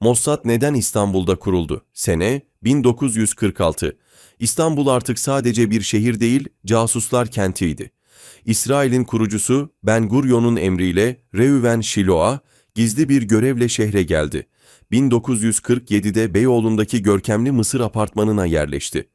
Mossad neden İstanbul'da kuruldu? Sene 1946. İstanbul artık sadece bir şehir değil, casuslar kentiydi. İsrail'in kurucusu Ben Gurion'un emriyle Reuven Shiloah gizli bir görevle şehre geldi. 1947'de Beyoğlu'ndaki görkemli Mısır apartmanına yerleşti.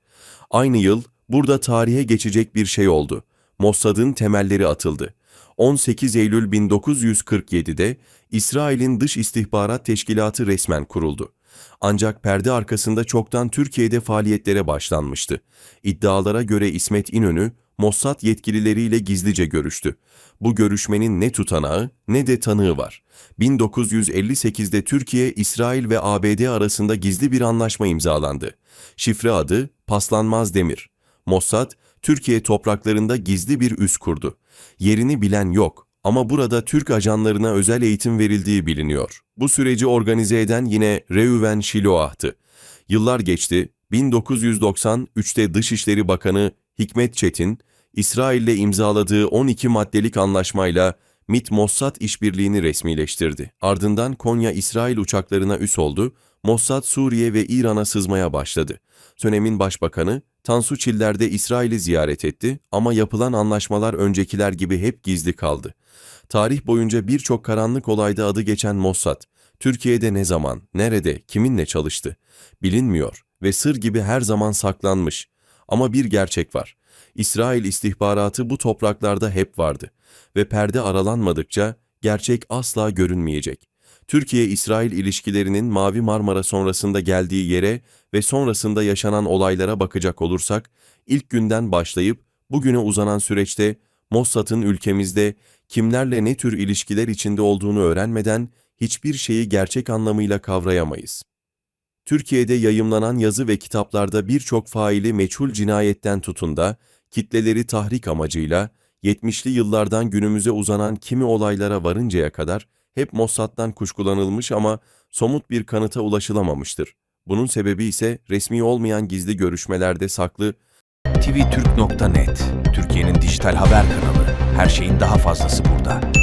Aynı yıl burada tarihe geçecek bir şey oldu. Mossad'ın temelleri atıldı. 18 Eylül 1947'de İsrail'in Dış İstihbarat Teşkilatı resmen kuruldu. Ancak perde arkasında çoktan Türkiye'de faaliyetlere başlanmıştı. İddialara göre İsmet İnönü, Mossad yetkilileriyle gizlice görüştü. Bu görüşmenin ne tutanağı ne de tanığı var. 1958'de Türkiye, İsrail ve ABD arasında gizli bir anlaşma imzalandı. Şifre adı Paslanmaz Demir. Mossad, Türkiye topraklarında gizli bir üs kurdu. Yerini bilen yok ama burada Türk ajanlarına özel eğitim verildiği biliniyor. Bu süreci organize eden yine Reuven Shiloah'tı. Yıllar geçti, 1993'te Dışişleri Bakanı Hikmet Çetin, İsrail'le imzaladığı 12 maddelik anlaşmayla MİT-Mossad işbirliğini resmileştirdi. Ardından Konya İsrail uçaklarına üs oldu, Mossad Suriye ve İran'a sızmaya başladı. Dönemin başbakanı Tansu Çiller de İsrail'i ziyaret etti ama yapılan anlaşmalar öncekiler gibi hep gizli kaldı. Tarih boyunca birçok karanlık olayda adı geçen Mossad, Türkiye'de ne zaman, nerede, kiminle çalıştı? Bilinmiyor ve sır gibi her zaman saklanmış. Ama bir gerçek var. İsrail istihbaratı bu topraklarda hep vardı ve perde aralanmadıkça gerçek asla görünmeyecek. Türkiye-İsrail ilişkilerinin Mavi Marmara sonrasında geldiği yere ve sonrasında yaşanan olaylara bakacak olursak, ilk günden başlayıp bugüne uzanan süreçte Mossad'ın ülkemizde kimlerle ne tür ilişkiler içinde olduğunu öğrenmeden hiçbir şeyi gerçek anlamıyla kavrayamayız. Türkiye'de yayımlanan yazı ve kitaplarda birçok faili meçhul cinayetten tutun da, kitleleri tahrik amacıyla 70'li yıllardan günümüze uzanan kimi olaylara varıncaya kadar hep Mossad'dan kuşkulanılmış ama somut bir kanıta ulaşılamamıştır. Bunun sebebi ise resmi olmayan gizli görüşmelerde saklı tvtürk.net Türkiye'nin dijital haber kanalı. Her şeyin daha fazlası burada.